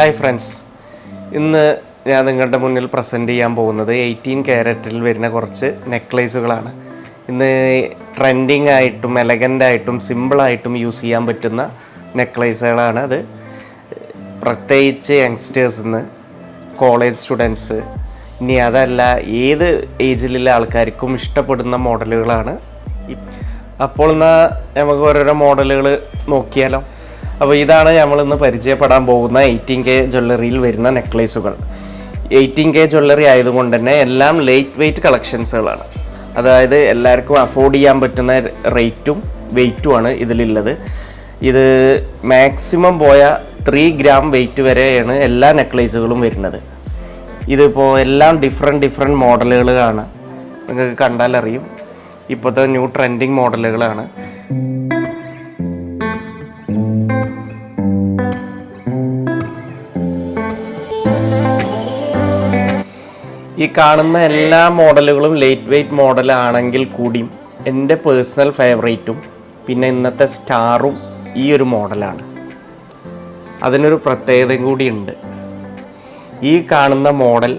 Hi friends. ഇന്ന് ഞാൻ നിങ്ങളുടെ മുന്നിൽ പ്രസന്റ് ചെയ്യാൻ പോകുന്നത് എയ്റ്റീൻ ക്യാരറ്റിൽ വരുന്ന കുറച്ച് നെക്ലേസുകളാണ് ഇന്ന് ട്രെൻഡിങ് ആയിട്ടും എലഗന്റ് ആയിട്ടും സിമ്പിളായിട്ടും യൂസ് ചെയ്യാൻ പറ്റുന്ന നെക്ലേസുകളാണ് അത്. പ്രത്യേകിച്ച് യങ്സ്റ്റേഴ്സിന്ന് കോളേജ് സ്റ്റുഡൻസ് ഇനി അതല്ല ഏത് ഏജിലുള്ള ആൾക്കാർക്കും ഇഷ്ടപ്പെടുന്ന മോഡലുകളാണ് അപ്പോൾ എന്നാൽ നമുക്ക് ഓരോരോ മോഡലുകൾ നോക്കിയാലോ? അപ്പോൾ ഇതാണ് നമ്മൾ ഇന്ന് പരിചയപ്പെടാൻ പോകുന്ന എയ്റ്റീൻ കെ ജ്വല്ലറിയിൽ വരുന്ന നെക്ലേസുകൾ എയ്റ്റീൻ കെ ജ്വല്ലറി ആയതുകൊണ്ട് തന്നെ എല്ലാം ലൈറ്റ് വെയ്റ്റ് കളക്ഷൻസുകളാണ് അതായത് എല്ലാവർക്കും അഫോർഡ് ചെയ്യാൻ പറ്റുന്ന റേറ്റും വെയ്റ്റുമാണ് ഇതിലുള്ളത്. ഇത് മാക്സിമം പോയ ത്രീ ഗ്രാം വെയ്റ്റ് വരെയാണ് എല്ലാ നെക്ലേസുകളും വരുന്നത്. ഇതിപ്പോൾ എല്ലാം ഡിഫറെന്റ് ഡിഫറെന്റ് മോഡലുകളാണ് നിങ്ങൾക്ക് കണ്ടാലറിയും. ഇപ്പോഴത്തെ ന്യൂ ട്രെൻഡിങ് മോഡലുകളാണ് ഈ കാണുന്ന എല്ലാ മോഡലുകളും ലൈറ്റ് വെയ്റ്റ് മോഡലാണെങ്കിൽ കൂടിയും എന്റെ പേഴ്സണൽ ഫേവറേറ്റും പിന്നെ ഇന്നത്തെ സ്റ്റാറും ഈ ഒരു മോഡലാണ് അതിനൊരു പ്രത്യേകതയും കൂടിയുണ്ട് ഈ കാണുന്ന മോഡൽ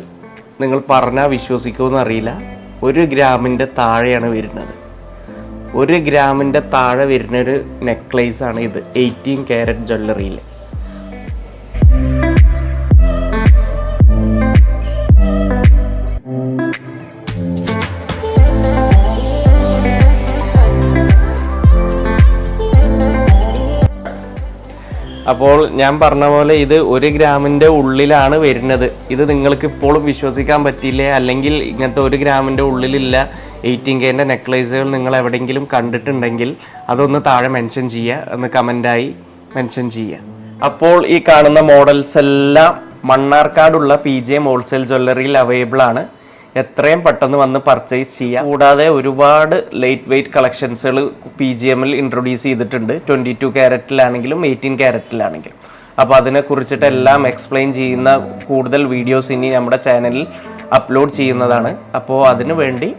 നിങ്ങൾ പറഞ്ഞാൽ വിശ്വസിക്കുമെന്ന് അറിയില്ല. ഒരു ഗ്രാമിന്റെ താഴെയാണ് വരുന്നത്. ഒരു ഗ്രാമിന്റെ താഴെ വരുന്നൊരു നെക്ലേസ് ആണ് ഇത്. എയ്റ്റീൻ ക്യാരറ്റ് ജ്വല്ലറിയിൽ അപ്പോൾ ഞാൻ പറഞ്ഞ പോലെ ഇത് ഒരു ഗ്രാമിന്റെ ഉള്ളിലാണ് വരുന്നത്. ഇത് നിങ്ങൾക്ക് ഇപ്പോഴും വിശ്വസിക്കാൻ പറ്റിയില്ലേ? അല്ലെങ്കിൽ ഇങ്ങനത്തെ ഒരു ഗ്രാമിന്റെ ഉള്ളിലില്ല എയ്റ്റീൻ കെന്റെ നെക്ലേസുകൾ നിങ്ങൾ എവിടെയെങ്കിലും കണ്ടിട്ടുണ്ടെങ്കിൽ അതൊന്ന് താഴെ മെൻഷൻ ചെയ്യുക. ഒന്ന് കമന്റായി മെൻഷൻ ചെയ്യുക. അപ്പോൾ ഈ കാണുന്ന മോഡൽസ് എല്ലാം മണ്ണാർക്കാടുള്ള പി ജെ ഹോൾസെയിൽ ജ്വല്ലറിയിൽ അവൈലബിൾ ആണ്. എത്രയും പെട്ടെന്ന് വന്ന് പർച്ചേസ് ചെയ്യാം. കൂടാതെ ഒരുപാട് ലൈറ്റ് വെയിറ്റ് കളക്ഷൻസുകൾ പി ജി എമ്മിൽ ഇൻട്രൊഡ്യൂസ് ചെയ്തിട്ടുണ്ട്. ട്വന്റി ടു ക്യാരറ്റിലാണെങ്കിലും എയ്റ്റീൻ ക്യാരറ്റിലാണെങ്കിലും അപ്പോൾ അതിനെ കുറിച്ചിട്ട് എല്ലാം എക്സ്പ്ലെയിൻ ചെയ്യുന്ന കൂടുതൽ വീഡിയോസ് ഇനി നമ്മുടെ ചാനലിൽ അപ്ലോഡ് ചെയ്യുന്നതാണ്. അപ്പോൾ അതിനു വേണ്ടി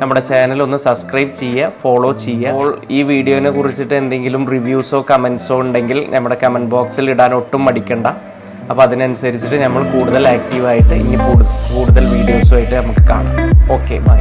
നമ്മുടെ ചാനൽ ഒന്ന് സബ്സ്ക്രൈബ് ചെയ്യുക ഫോളോ ചെയ്യുക. അപ്പോൾ ഈ വീഡിയോനെ കുറിച്ചിട്ട് എന്തെങ്കിലും റിവ്യൂസോ കമൻസോ ഉണ്ടെങ്കിൽ നമ്മുടെ കമന്റ് ബോക്സിൽ ഇടാൻ ഒട്ടും മടിക്കണ്ട. അപ്പോൾ അതിനനുസരിച്ചിട്ട് നമ്മൾ കൂടുതൽ ആക്റ്റീവായിട്ട് ഇനി കൂടുതൽ വീഡിയോസുമായിട്ട് നമുക്ക് കാണാം. Okay bye